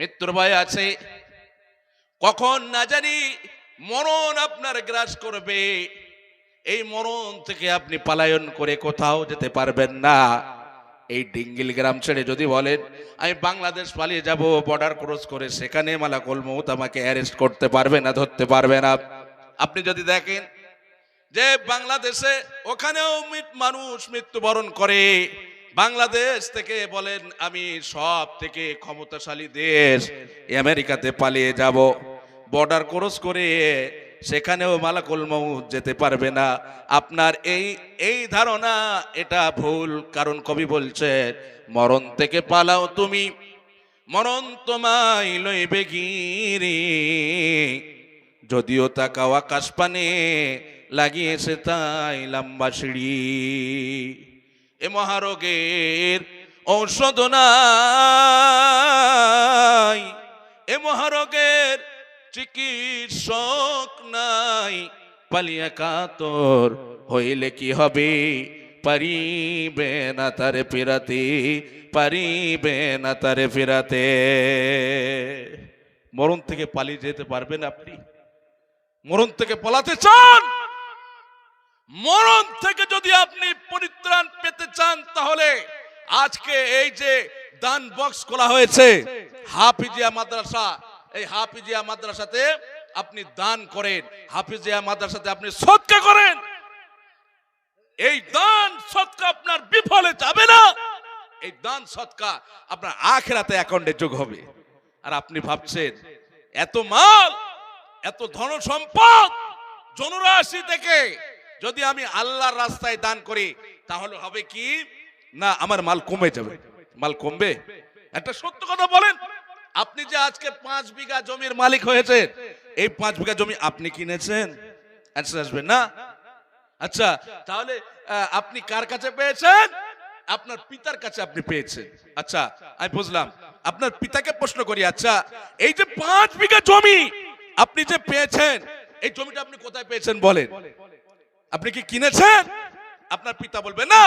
মৃত্যুর ভয় আছে। কখন না জানি মরণ আপনার গ্রাস করবে। এই মরণ থেকে আপনি পালায়ন করে কোথাও যেতে পারবেন না। এই ডিঙ্গিল গ্রাম ছেড়ে যদি বলেন, আমি বাংলাদেশ পালিয়ে যাব বর্ডার ক্রস করে সেখানে মালাকুল মৌত আমাকে অ্যারেস্ট করতে পারবে না, ধরতে পারবে না। আপনি যদি দেখেন যে বাংলাদেশে ওখানেও মানুষ মৃত্যুবরণ করে বাংলাদেশ থেকে বলেন, আমি সব থেকে ক্ষমতাশালী দেশ আমেরিকাতে পালিয়ে যাব। বর্ডার ক্রস করে সেখানেও মালাকুল মৌত যেতে পারবে না। আপনার এই এই ধারণা, এটা ভুল, কারণ কবি বলছে মরণ থেকে পালাও তুমি, মরণ তোমায় লইবে গিরি। যদিও তাকাও আকাশ পানে, লাগিয়েছে তাই লম্বা সিঁড়ি। এ মহারোগের ঔষধ নাই। এ মহারোগের চিকিৎসক নাই। পালিয়া কাতর হইলে কি হবে? পারিবে না তারে ফেরাতে, পারিবে না তারে ফেরাতে। মরণ থেকে পালিয়ে যেতে পারবেন আপনি? মরণ থেকে পালাতে চান? মরণ থেকে যদি আপনি পরিত্রাণ পেতে চান, তাহলে আজকে এই যে দান বক্স খোলা হয়েছে, হাফিজিয়া মাদ্রাসা, এই হাফিজিয়া মাদ্রাসাতে আপনি দান করেন, হাফিজিয়া মাদ্রাসাতে আপনি সৎকা করেন। এই দান সৎকা আপনার বিফলে যাবে না। এই দান সৎকা আপনার আখেরাতে অ্যাকাউন্টে যোগ হবে। আর আপনি ভাবছেন, এত মাল, এত ধন সম্পদ জনরাশি থেকে যদি আমি আল্লাহর রাস্তায় দান করি, তাহলে হবে কি? না, আমার মাল কমে যাবে। মাল কমবে? একটা সত্য কথা বলেন। আপনি যে আজকে পাঁচ বিঘা জমির মালিক হয়েছেন, এই পাঁচ বিঘা জমি আপনি কিনেছেন? আসবে না? আচ্ছা তাহলে আপনি কার কাছে পেয়েছেন? আপনার পিতার কাছে আপনি পেয়েছেন। আচ্ছা আমি বুঝলাম। আপনার পিতাকে প্রশ্ন করি আচ্ছা এই যে পাঁচ বিঘা জমি আপনি যে পেয়েছেন, এই জমিটা আপনি কোথায় পেয়েছেন বলেন? আপনি কি কিনেছেন? আপনার পিতা বলবে, না,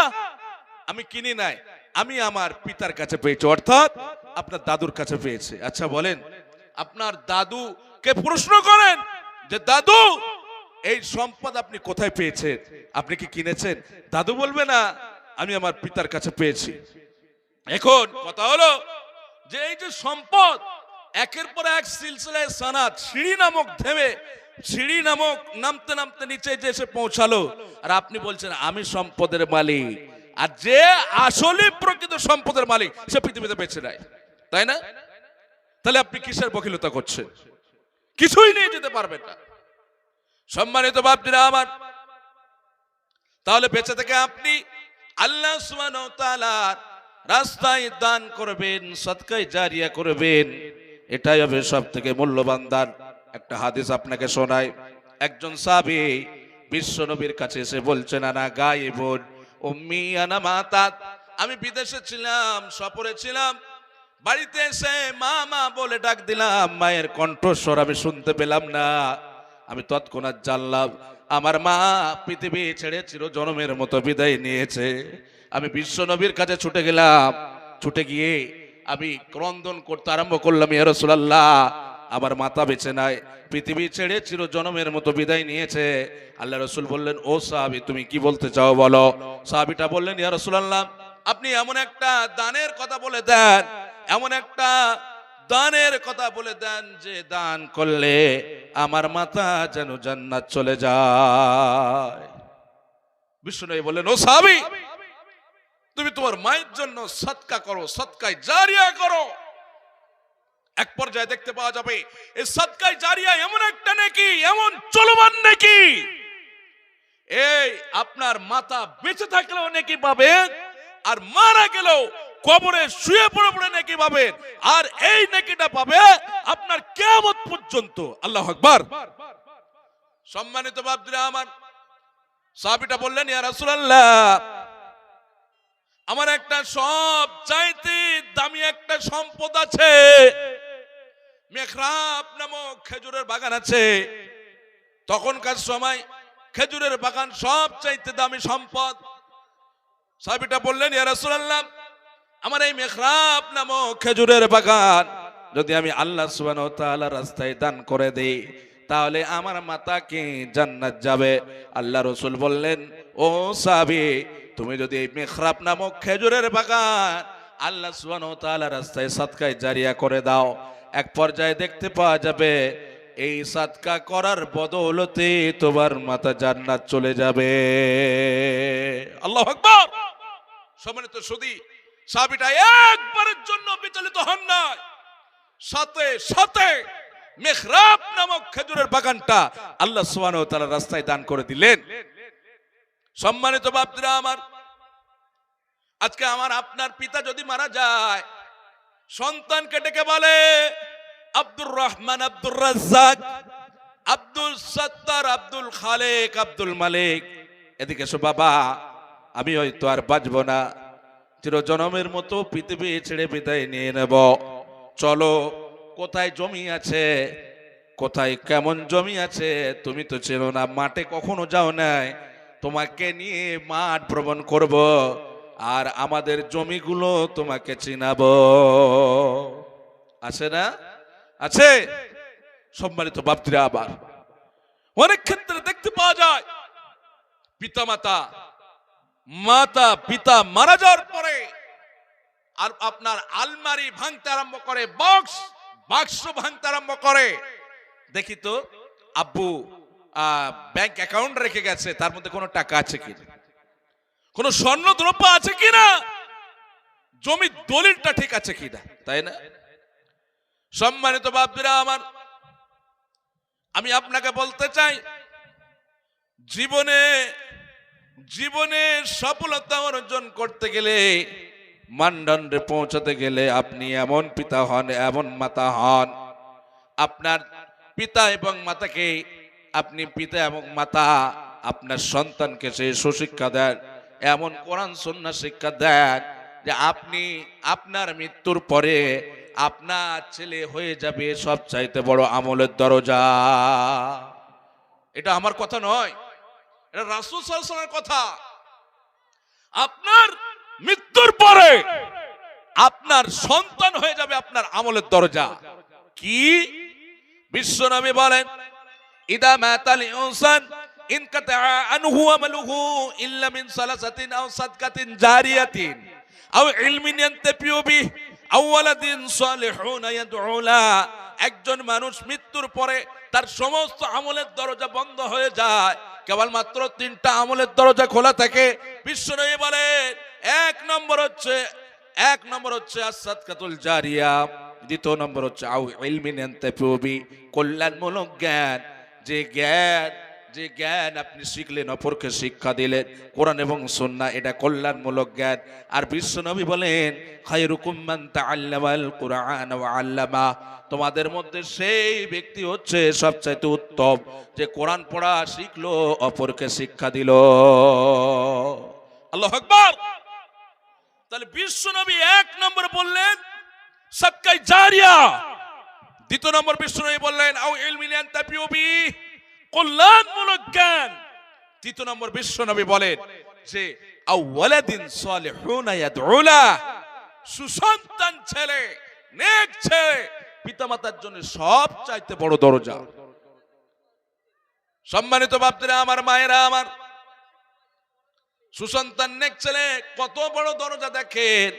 আমি কিনি নাই। আমি আমার পিতার কাছে পেয়েছি। অর্থাৎ আপনার দাদুর কাছে পেয়েছে। আচ্ছা বলেন, আপনার দাদুকে প্রশ্ন করেন যে, দাদু, এই সম্পদ আপনি কোথায় পেয়েছেন? আপনি কি কিনেছেন? দাদু বলবে, না, আমি আমার পিতার কাছে পেয়েছি। এখন কথা হলো যে, এই যে সম্পদ, একের পর এক সিলসিলায় সানাত সিঁড়ি নামক থেমে সিঁড়ি নামক, নামতে নামতে নিচে যে এসে পৌঁছালো, আর আপনি বলছেন, আমি সম্পদের মালিক। আর যে আসলে প্রকৃত সম্পদের মালিক, সে পৃথিবীতে বেঁচে নাই। তাই না? তাহলে আপনি কিসের বকিলতা করছেন? কিছুই নিয়ে যেতে পারবেন না। সম্মানিত বাপজিরা আমার, তাহলে বেঁচে থেকে আপনি আল্লাহ সুবহানাহু রাস্তায় দান করবেন, সদকায় জারিয়া করবেন। এটাই হবে সব থেকে মূল্যবান দান। একটা হাদিস আপনাকে শোনায় একজন সাবি বিশ্ব নবীর কাছে এসে বলছেন আনা গায়েবুন, উম্মি, আনা মাতাত। আমি বিদেশে ছিলাম, সফরে ছিলাম। বাড়িতে এসে মা মা বলে ডাক দিলাম, মায়ের কণ্ঠস্বর আমি শুনতে পেলাম না। আমি তৎক্ষণাৎ জানলাম, আমার মা পৃথিবী ছেড়ে চির জনমের মতো বিদায় নিয়েছে। আমি বিশ্ব নবীর কাছে ছুটে গেলাম। ছুটে গিয়ে আমি ক্রন্দন করতে আরম্ভ করলাম, ইয়া আমার মাতা বেঁচে নাই পৃথিবী ছেড়ে চির জনমের মতো বিদায় নিয়েছে। আল্লাহ রসুল বললেন, ও সাহাবি, তুমি কি বলতে চাও বলো? সাহাবিটা বললেন, ইয়া রাসূলুল্লাহ, আপনি এমন একটা দানের কথা বলে দেন, এমন একটা দানের কথা বলে দেন যে দান করলে আমার মাথা যেন জান্নাত চলে যায়। বিষ্ণু বললেন, ও সাহাবি, তুমি তোমার মায়ের জন্য সৎকা করো, সৎকায় জারিয়া করো। এক পর্যায়ে দেখতে পাওয়া যাবে এই সৎকায় জারিয়া এমন একটা নাকি, এমন চলমান নাকি। এই আপনার মাথা বেঁচে থাকলেও নাকি পাবেন, আর মারা গেলেও কবরে শুয়ে পড়ে পড়ে নাকি পাবেন, আর এই নাকিটা পাবে আপনার কেমত পর্যন্ত। আল্লাহ আকবার। সম্মানিত বাবদুরা আমার সাহাবিটা বললেন, ইয়া রাসূলুল্লাহ, আমার একটা সব চাইতে দামি একটা সম্পদ আছে। মেঘরাব নামক খেজুরের বাগান আছে। তখনকার সময় খেজুরের বাগান সব চাইতে দামি সম্পদ। সাহাবিটা বললেন, ইয়া রাসূলুল্লাহ, আমার এই মেঘরাব নামক খেজুরের বাগান যদি আমি আল্লাহ ওয়া তাআলা রাস্তায় দান করে দেই, তাহলে আমার মাতাকে জান্নাত যাবে? আল্লাহ রসুল বললেন, ও সাবি তুমি যদি এই মেখরাব নামক খেজুরের বাগান আল্লাহ ওয়া তাআলা রাস্তায় সাদকায় জারিয়া করে দাও এক পর্যায়ে দেখতে পাওয়া যাবে, এই সাদকা করার বদৌলতে তোমার মাতা জান্নাত চলে যাবে। আল্লাহ আকবার! সম্মানিত সুদি সাবিটা একবারের জন্য বিচলিত হন নাই। সাথে সাথে মেহরাব নামক খেজুরের বাগানটা আল্লাহ ওয়া তাআলা রাস্তায় দান করে দিলেন। সম্মানিত বাপরা আমার, আজকে আমার আপনার পিতা যদি মারা যায় সন্তানকে ডেকে বলে, আব্দুর রহমান, আব্দুর রাজ্জাক, আব্দুল সত্তার, আব্দুল খালেক, আব্দুল মালিক। এদিকে এসো বাবা, আমি হয়তো আর বাঁচবো না। চিরজনমের মতো পৃথিবী ছেড়ে বিদায় নিয়ে নেব। চলো, কোথায় জমি আছে? কোথায় কেমন জমি আছে? তুমি তো চেনো না, মাঠে কখনো যাও নাই। তোমাকে নিয়ে মাঠ ভ্রমণ করব। আর আমাদের জমিগুলো তোমাকে চিনাবো। আছে না? আছে? সম্মানিত বাপতিরা আবার। অনেক ক্ষেত্রে দেখতে পাওয়া যায় পিতা মাতা মাতা পিতা মারা যাওয়ার পরে আর আপনার আলমারি ভাঙতে আরম্ভ করে, বক্স, বাক্স ভাঙতে আরম্ভ করে। দেখি তো, আব্বু ব্যাংক অ্যাকাউন্ট রেখে গেছে, তার মধ্যে কোনো টাকা আছে কি কোনো স্বর্ণ দ্রব্য আছে কিনা? জমি দলিলটা ঠিক আছে কিনা? তাই না? সম্মানিত বাপরা আমার, আমি আপনাকে বলতে চাই, জীবনে জীবনে সফলতা অর্জন করতে গেলে, মানদণ্ডে পৌঁছাতে গেলে আপনি এমন পিতা হন, এমন মাতা হন। আপনার পিতা এবং মাতাকে আপনি পিতা এবং মাতা আপনার সন্তানকে সেই সুশিক্ষা দেন। এমন কোরআন সন্না শিক্ষা দেন যে আপনি আপনার মৃত্যুর পরে আপনার ছেলে হয়ে যাবে সব চাইতে বড় আমলের দরজা। এটা আমার কথা নয়, এটা রাসুল সাল্লামের কথা। আপনার মৃত্যুর পরে আপনার সন্তান হয়ে যাবে আপনার আমলের দরজা। কি? বিশ্বনবী বলেন, ইদা মাতাল ইনসান একজন মানুষ মৃত্যুর পরে তার সমস্ত আমলের দরজা বন্ধ হয়ে যায়। কেবলমাত্র তিনটা আমলের দরজা খোলা থাকে। বিশ্ব বিশ্বনবী বলেন, এক নম্বর হচ্ছে, এক নম্বর হচ্ছে আসাদকাতুল জারিয়া। দ্বিতীয় নম্বর হচ্ছে আউ কল্যাণমূলক জ্ঞান। যে জ্ঞান যে জ্ঞান আপনি শিখলেন, অপরকে শিক্ষা দিলেন। কোরআন এবং সুন্নাহ, এটা কল্যাণমূলক জ্ঞান। আর বিশ্বনবী বলেন, খায়রুকুম মান তাআল্লামাল কুরআন ওয়া আল্লামা। তোমাদের মধ্যে সেই ব্যক্তি হচ্ছে সবচাইতে উত্তম, যে কোরআন পড়া শিখলো, অপরকে শিক্ষা দিল। আল্লাহ আকবার! তাহলে বিশ্বনবী এক নম্বর বললেন সবকাই জারিয়া। দ্বিতীয় নম্বর বিশ্বনবী বললেন, আও ইলমিলিয়ান তাপিওবি কল্যাণমূলক জ্ঞান। তৃতীয় নম্বর বিশ্বনবী বলেন যে আও ওয়ালাদিন সালিহুনা ইয়াদউলা। সুসন্তান ছেলে, নেক ছেলে, পিতামাতার জন্য সব চাইতে বড় দরজা। সম্মানিত বাপদের, আমার মায়েরা, আমার সুসন্তান, নেক ছেলে, কত বড় দরজা দেখেন।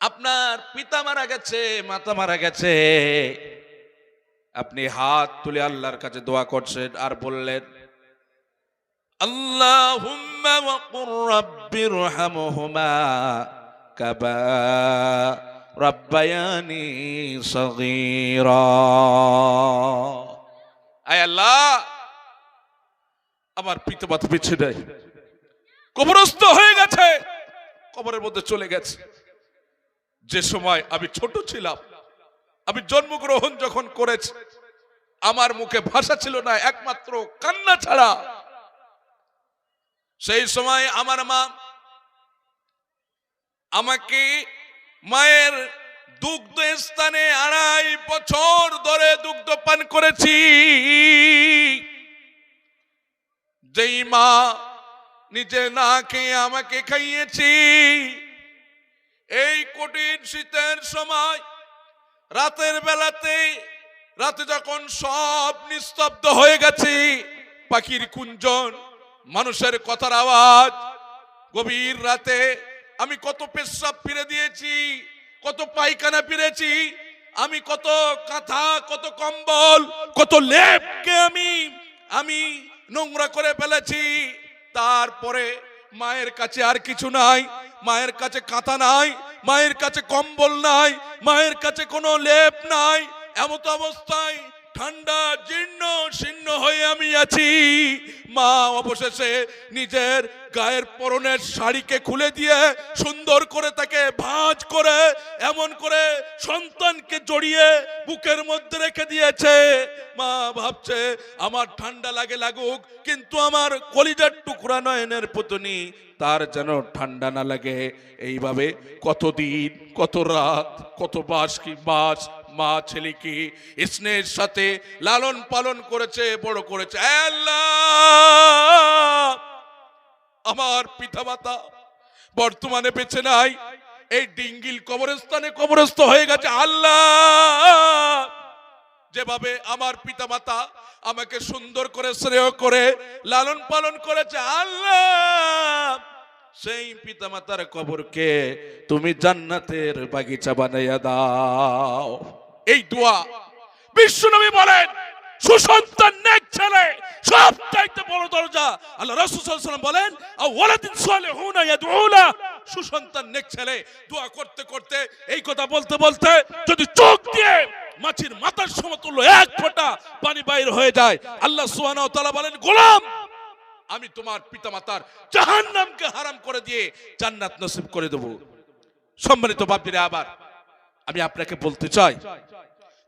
আপনার পিতা মারা গেছে, মাতা মারা গেছে। আপনি হাত তুলে আল্লাহর কাছে দোয়া করছেন আর বললেন, আল্লাহুম্মা রাব্বির রহমহুমা কাবা আল্লাহ, আমার পিতা মাতা পিছিয়ে দেয়। কবরস্থ হয়ে গেছে, কবরের মধ্যে চলে গেছে। যে সময় আমি ছোট ছিলাম আমি জন্মগ্রহণ যখন করেছি, আমার মুখে ভাষা ছিল না, একমাত্র কান্না ছাড়া। সেই সময় আমার মা আমাকে মায়ের দুগ্ধ স্থানে আড়াই বছর ধরে দুগ্ধ পান করেছি। যেই মা নিজে না খেয়ে আমাকে খাইয়েছি, এই কঠিন শীতের সময় রাতের বেলাতে, রাতে যখন সব নিস্তব্ধ হয়ে গেছে, পাখির কুঞ্জন, মানুষের কথার আওয়াজ, গভীর রাতে আমি কত পেশাব ফিরে দিয়েছি, কত পায়খানা ফিরেছি, আমি কত কাঁথা, কত কম্বল, কত লেপকে আমি আমি নোংরা করে ফেলেছি। তারপরে মায়ের কাছে আর কিছু নাই, মায়ের কাছে কাঁথা নাই মায়ের কাছে কম্বল নাই, মায়ের কাছে কোনো লেপ নাই, এমত অবস্থায় ঠান্ডা, জীর্ণ, শীর্ণ হয়ে আমি আছি। মা অবশেষে নিজের গায়ের পরনের শাড়িকে খুলে দিয়ে সুন্দর করে তাকে ভাঁজ করে, এমন করে সন্তানকে জড়িয়ে বুকের মধ্যে রেখে দিয়েছে। মা ভাবছে, আমার ঠান্ডা লাগে লাগুক, কিন্তু আমার কলিজার টুকরা নয়নের পুতনি তার যেন ঠান্ডা না লাগে। এইভাবে কতদিন, কত রাত, কত বাস কি বাস মা ছেলেকে স্নেহের সাথে লালন পালন করেছে, বড় করেছে। আল্লাহ! আমার পিতামাতা বর্তমানে বেঁচে নাই, এই ডিঙ্গিল কবরস্থানে কবরস্থ হয়ে গেছে। আল্লাহ! যেভাবে আমার পিতামাতা আমাকে সুন্দর করে শ্রেয় করে, লালন পালন করেছে। আল্লাহ! সেই পিতামাতার কবরকে তুমি জান্নাতের বাগিচা বানাইয়া দাও। এই দোয়া। বিশ্বনবী বলেন, সুসন্তান নেক ছেলে সব চাইতে বড় দরজা। আল্লাহ বলেন ওয়ালাদিন ইয়াদউলা সুসন্তান নেক ছেলে, দোয়া করতে করতে, এই কথা বলতে বলতে, যদি চোখ দিয়ে মাছির মাথার সমতুল্য এক ফোঁটা পানি বাইর হয়ে যায়, আল্লাহ সুবহানাহু ওয়া তাআলা বলেন, গোলাম, আমি তোমার পিতামাতার জাহান্নামকে হারাম করে দিয়ে জান্নাত নসিব করে দেব। সম্মানিত বাপিরে, আবার আমি আপনাকে বলতে চাই,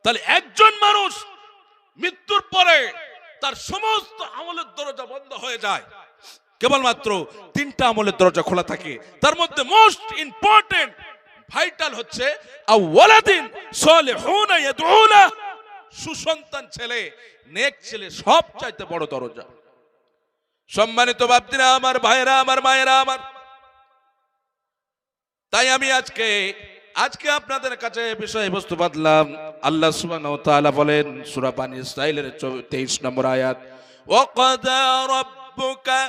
তাহলে একজন মানুষ মৃত্যুর পরে তার সমস্ত আমলের দরজা বন্ধ হয়ে যায়। কেবলমাত্র তিনটা আমলের দরজা খোলা থাকে। তার মধ্যে মোস্ট ইম্পর্টেন্ট ভাইটাল হচ্ছে সুসন্তান ছেলে, নেক ছেলে সব চাইতে বড় দরজা। সম্মানিত বাপদিরা আমার ভাইরা আমার মায়েরা, আমার। তাই আমি আজকে আজকে আপনাদের কাছে বিষয়বস্তু বাদলাম আল্লাহ সুবহানাহু বলেন, সূরা বানি তেইশ নম্বর আয়াত, ওয়াকাদা রাব্বুকা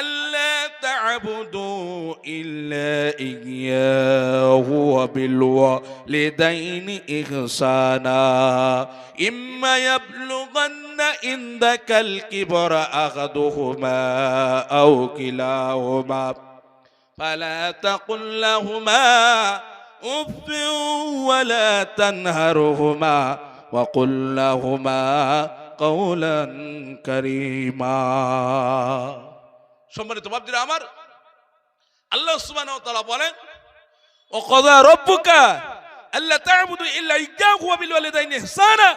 আল্লা তা'বুদু ইল্লা ইয়াহু ওয়া বিল ওয়ালিদাইনি ইহসানা। ইম্মা ইয়াবলুগান্না ইনদাকাল কিবরা আহাদুহুমা আও কিলাহুমা। ফালা তাকুল লাহুমা اف ولا تنهرهما وقل لهما قولا كريما সম্মানিত বাবজিরা আমার আল্লাহ সুবহানাহু ওয়া তাআলা বলেন وقضى ربك আল্লা তা'বুদু ইল্লা ইয়্যাহু ওয়া বিল ওয়ালিদাইনি ইহসানা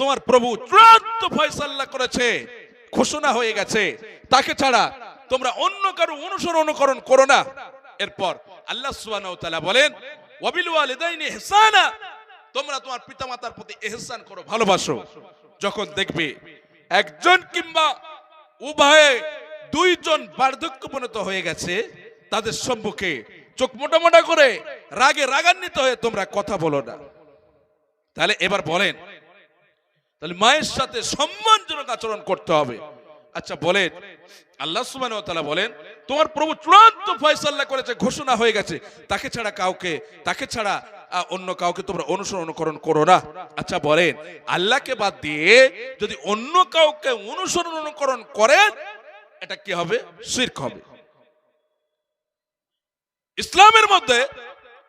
তোমার প্রভু চূড়ান্ত ফয়সালা করেছে ঘোষণা হয়ে গেছে তাকে ছাড়া তোমরা অন্য কারো অনুসরণ অনুকরণ করো না এরপর আল্লাহ তাআলা বলেন তোমরা তোমার পিতামাতার প্রতি এহসান করো, ভালোবাসো। যখন দেখবে একজন কিংবা উভয়ে দুইজন বার্ধক্যপনত হয়ে গেছে, তাদের সম্মুখে চোখ মোটা মোটা করে রাগে রাগান্বিত হয়ে তোমরা কথা বলো না। তাহলে এবার বলেন, তাহলে মায়ের সাথে সম্মানজনক আচরণ করতে হবে। আচ্ছা বলেন আল্লাহ তাআলা বলেন, তোমার প্রভু চূড়ান্ত ফয়সালা করেছে, ঘোষণা হয়ে গেছে। তাকে ছাড়া কাউকে, তাকে ছাড়া অন্য কাউকে তোমরা অনুসরণ অনুকরণ করো না। আচ্ছা বলেন, আল্লাহকে বাদ দিয়ে যদি অন্য কাউকে অনুসরণ অনুকরণ করেন, এটা কি হবে? শিরক হবে। ইসলামের মধ্যে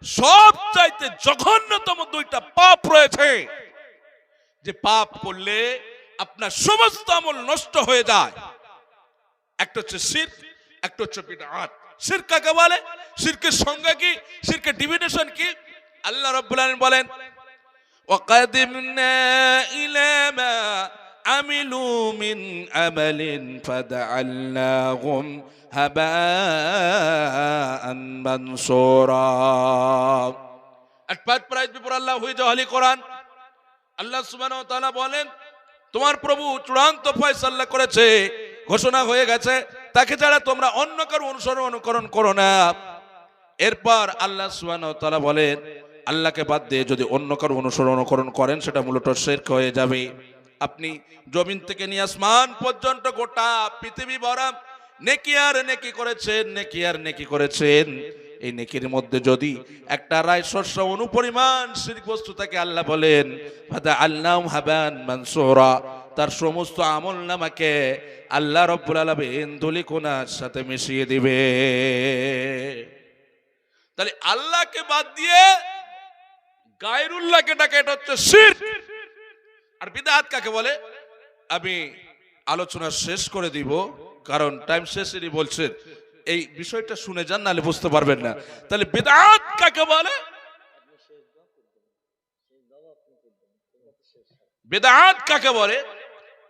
সব চাইতে জঘন্যতম দুইটা পাপ রয়েছে। যে পাপ করলে আপনার সমস্ত আমল নষ্ট হয়ে যায়। একটা হচ্ছে শির একটা হচ্ছে বিদআত শির কাকে বলে শিরকের সংজ্ঞা কি শিরকের ডিফিনেশন কি আল্লাহ রাব্বুল আলামিন বলেন وقدمنا إلى ما عملوا من عمل فجعلناهم هباء منصورا At part price before Allah who is the Holy Quran আল্লাহ সুবহানাহু ওয়া তাআলা বলেন তোমার প্রভু চূড়ান্ত ফয়সালা করেছে ঘোষণা হয়ে গেছে, তাকে ছাড়া তোমরা অন্য কারও অনুসরণ অনুকরণ করো না। এরপর আল্লাহ ওয়া বলেন, আল্লাহকে বাদ দিয়ে যদি অন্য কারও অনুসরণ অনুকরণ করেন, সেটা মূলত শেরক হয়ে যাবে। আপনি জমিন থেকে নিয়ে আসমান পর্যন্ত গোটা পৃথিবী ভরা নেকি আর নেকি করেছেন, নেকি আর নেকি করেছেন। এই নেকির মধ্যে যদি একটা রায় শস্য অনুপরিমাণ শিরিক বস্তু থাকে, আল্লাহ বলেন আল্লাহ হাবান মানসুরা। তার সমস্ত আমল নামাকে আল্লাহ রব্বুল আলামিন ধুলিকোনার সাথে মিশিয়ে দিবে। তাহলে আল্লাহকে বাদ দিয়ে গায়রুল্লাহকে ডাকে, এটা হচ্ছে শির আর বিদাত কাকে বলে? আমি আলোচনা শেষ করে দিব, কারণ টাইম শেষেরই বলছেন এই বিষয়টা শুনে যান, নাহলে বুঝতে পারবেন না। তাহলে বেদাত কাকে বলে? বেদাত কাকে বলে?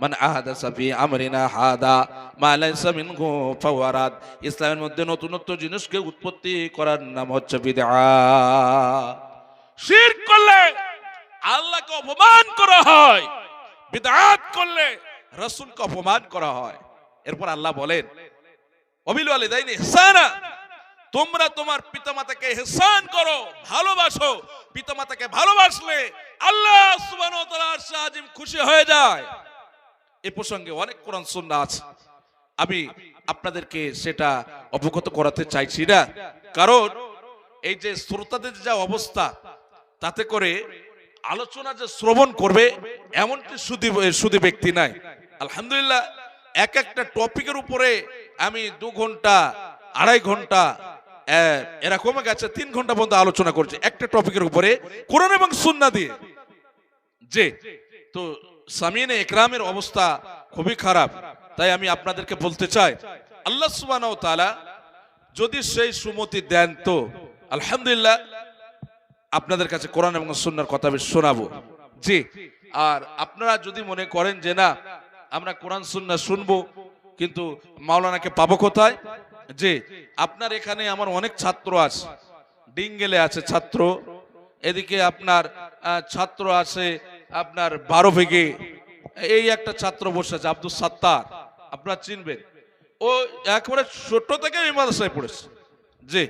মান আহাদা সাফি আমরিনা হাদা মালাই সামিন ফাওয়ারাদ। ইসলামের মধ্যে নতুনত্ব জিনিসকে উৎপত্তি করার নাম হচ্ছে বিদআ। শির করলে আল্লাহকে অপমান করা হয়, বিদআত করলে রাসূলকে অপমান করা হয়। এরপর আল্লাহ বলেন, অবিল ওয়ালিদাইনি ইহসানা, তোমরা তোমার পিতামাতাকে হেসান করো, ভালোবাসো। পিতামাতাকে ভালোবাসলে আল্লাহ সুবহানাহু ওয়া তাআলা খুশি হয়ে যায়। এই প্রসঙ্গে অনেক কোরআন সুন্নাহ আছে। আমি আপনাদেরকে সেটা অবগত করাতে চাইছি না। কারণ এই যে শ্রোতাদের যা অবস্থা, তাতে করে আলোচনা যে শ্রবণ করবে, এমনটি সুদী সুদী ব্যক্তি নাই। আলহামদুলিল্লাহ, এক একটা টপিকের উপরে আমি দু ঘণ্টা, আড়াই ঘণ্টা এরকম গেছে, তিন ঘণ্টা পর্যন্ত আলোচনা করছে। একটা টপিকের উপরে কোরআন এবং সুন্না দিয়ে। যে তো সামিনে একরামের অবস্থা খুবই খারাপ। তাই আমি আপনাদেরকে বলতে চাই, আল্লাহ তাআলা যদি সেই সুমতি দেন তো, আলহামদুলিল্লাহ, আপনাদের কাছে কোরআন এবং সুন্নার কথা আমি শোনাবো। জি, আর আপনারা যদি মনে করেন যে না, আমরা কোরআন, সুন্না শুনব, কিন্তু মাওলানাকে পাবো কোথায়? জি, আপনার এখানে আমার অনেক ছাত্র আছে, ডিঙ্গেলে আছে ছাত্র, এদিকে আপনার ছাত্র আছে আপনার বারো ভেগে এই একটা ছাত্র বসে আছে, আব্দুল সাত্তার। আপনারা চিনবেন। ও একবারে ছোট থেকে এই মাদ্রাসায় পড়েছে। জি।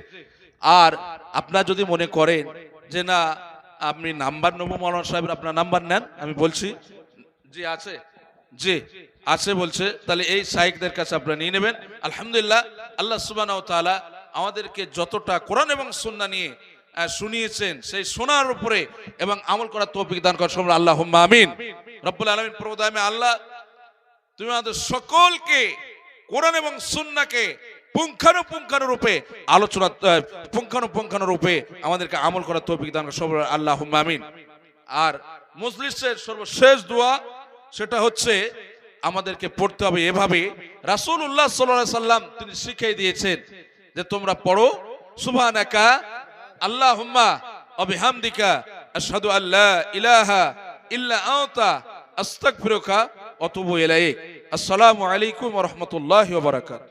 আর আপনার যদি মনে করেন যে না, আপনি নাম্বার নেব মৌলানা সাহেব আপনার নাম্বার নেন, আমি বলছি, জি, আছে। জি, আছে বলছে। তাহলে এই সাইকদের কাছে আপনারা নিয়ে নেবেন। আলহামদুলিল্লাহ, আল্লাহ তাআলা আমাদেরকে যতটা কোরআন এবং সুন্নাহ নিয়ে শুনিয়েছেন, সেই শোনার উপরে এবং আমল করার তৌফিক দান করার সময় আল্লাহ আমিন। রব্বুল আলামিন প্রভুদামে আল্লাহ, তুমি আমাদের সকলকে কোরআন এবং সুন্নাকে পুঙ্খানুপুঙ্খানু রূপে আলোচনা পুঙ্খানুপুঙ্খানু রূপে আমাদেরকে আমল করার তৌফিক দান সব আল্লাহ আমিন। আর মুসলিসের সর্বশেষ দোয়া, সেটা হচ্ছে আমাদেরকে পড়তে হবে এভাবে। রাসূল উল্লাহ সাল্লাম তিনি শিখিয়ে দিয়েছেন যে তোমরা পড়ো, সুবহানাকা আল্লাহুম্মা অবিহামদিকা আশহাদু আল্লা ইলাহা ইল্লা আনতা, আস্তাগফিরুকা ওয়া আতুবু ইলাইক। আসসালামু আলাইকুম রাহমাতুল্লাহি ওয়া বারাকাতুহু।